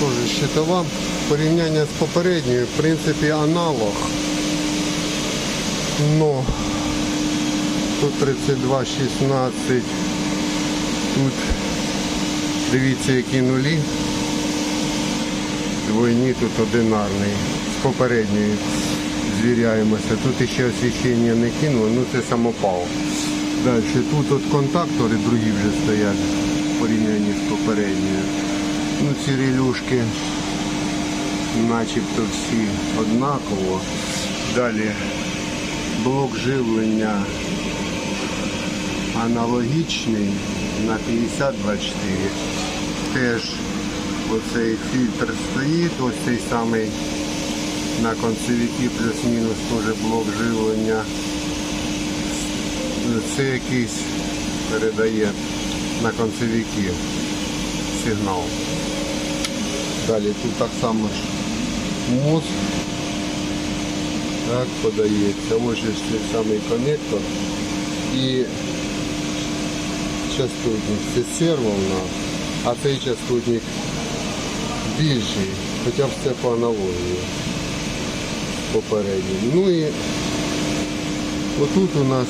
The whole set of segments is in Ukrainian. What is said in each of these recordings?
Теж щитова. Порівняння з попередньою, в принципі, аналог. Но тут 32,16. Тут дивіться, які нулі. Двойні тут одинарний. З попередньої звіряємося. Тут ще освіщення не кинуло, ну це самопал. Далі тут от контактори другі вже стоять в порівнянні з попередньою. Ну ці релюшки начебто всі однаково. Далі блок живлення аналогічний на 5024. Теж оцей фільтр стоїть, ось цей самий на концевіки плюс-мінус теж блок живлення. Це якийсь передає на концевіки сигнал. Далі тут так само ж мозг так подається. Ось же цей самий коннектор і частотник. Це серво в нас, а цей частотник більший, хоча б це по аналогії попередньо. Ну і отут у нас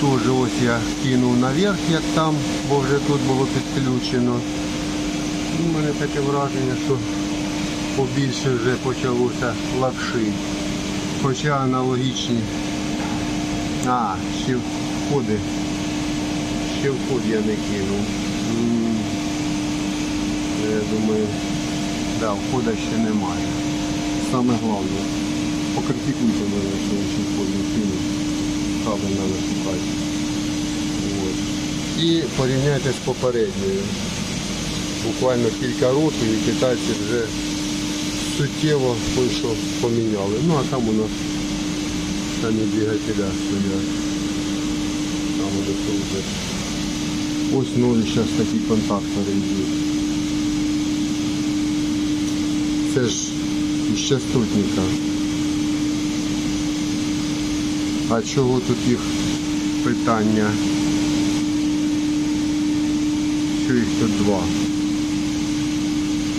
теж ось я кинув наверх, як там, бо вже тут було підключено. У мене таке враження, що побільше вже почалося лапши. Хоча аналогічні. А, ще входи. Ще вход я не кинув. Я думаю, да, входа ще немає. Саме головне. Покритикуйте мене, що я ще вход не кинув. Кабель треба шукати. От. І порівняйте з попередньою. Буквально кілька років і китайці вже суттєво кое-що поміняли. Ну а там у нас самі двигателя стоять. Там уже вже. Ось нові зараз такі контактори йдуть. Це ж із частотника. А чого тут їх питання? Що їх тут два?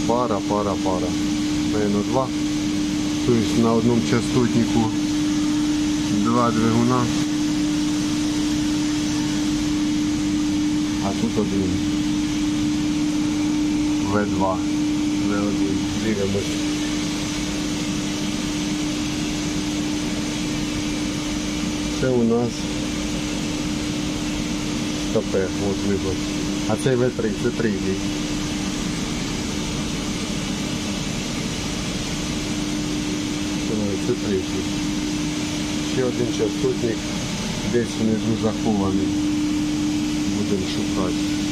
Пара, пара, пара. Наверно, два. Тобто на одному частотнику два двигуна. А тут один. В2. В1. Дивимось. Це у нас КП, от вибор. А цей В3, це третій. Це третій. Ще один частотник десь внизу захований. Будемо шукати.